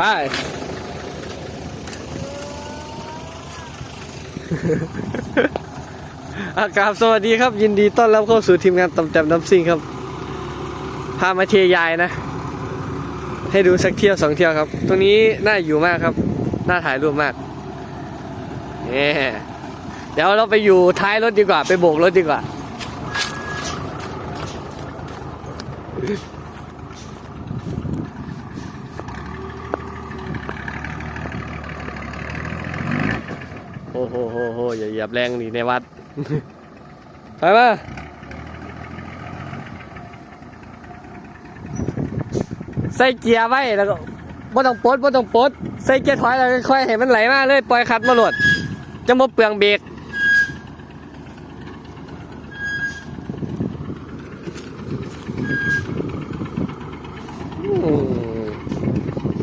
ไป อากาศสวัสดีครับ ยินดีต้อนรับเข้าสู่ทีมงานตำแจมน้ำซิ่งครับ พามาเทยายนะ ให้ดูสักเที่ยวสองเที่ยวครับ ตรงนี้น่าอยู่มากครับ น่าถ่ายรูปมากเนี่เดี๋ยวเราไปอยู่ท้ายรถดีกว่า ไปโบกรถดีกว่า อ้โหโหโหอย่าเหยียบแรงดิในวัด ไปมาใส่เกียร์ไว้แล้วก็บ่ต้องปลดบ่ต้องปลดใส่เกียร์ถอยแล้วค่อยๆให้มันไหลมาเลยปล่อยคัดมาหลดจะมาเปลืองเบรก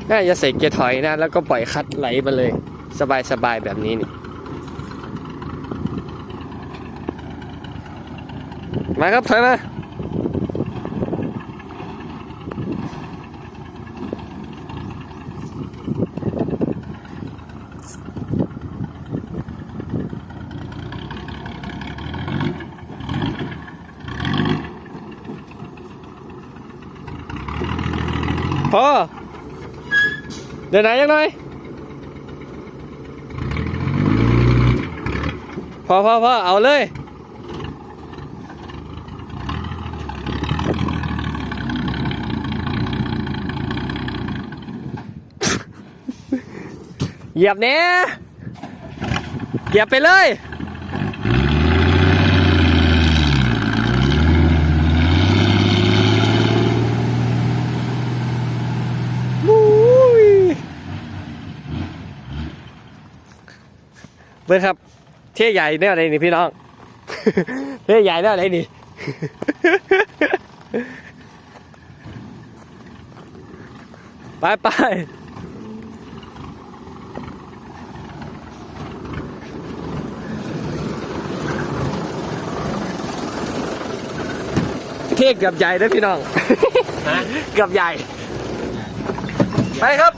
น่าจะใส่เกียร์ถอยนะ แล้วก็ปล่อยคัดไหลมาเลย สบายๆแบบนี้นี่ มาครับถอยมาพอเดินไหนยังไงพอพอพอเอาเลย เหยียบเนี้ยเหยียบไปเลยอุ้ยเบิร์ครับ เที่ยใหญ่เนี่ยอะไรนี่พี่น้อง เที่ยใหญ่เนี่ยอะไรนี่ ไปไป เที่ยเกือบใหญ่นะพี่น้อง เกือบใหญ่ ไปครับ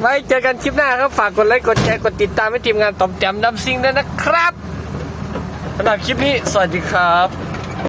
ไว้เจอกันคลิปหน้าครับ ฝากกดไลค์ กดแชร์ กดติดตามให้ทีมงานตอมแจมดำซิงด้วยนะครับสำหรับคลิปนี้ สวัสดีครับ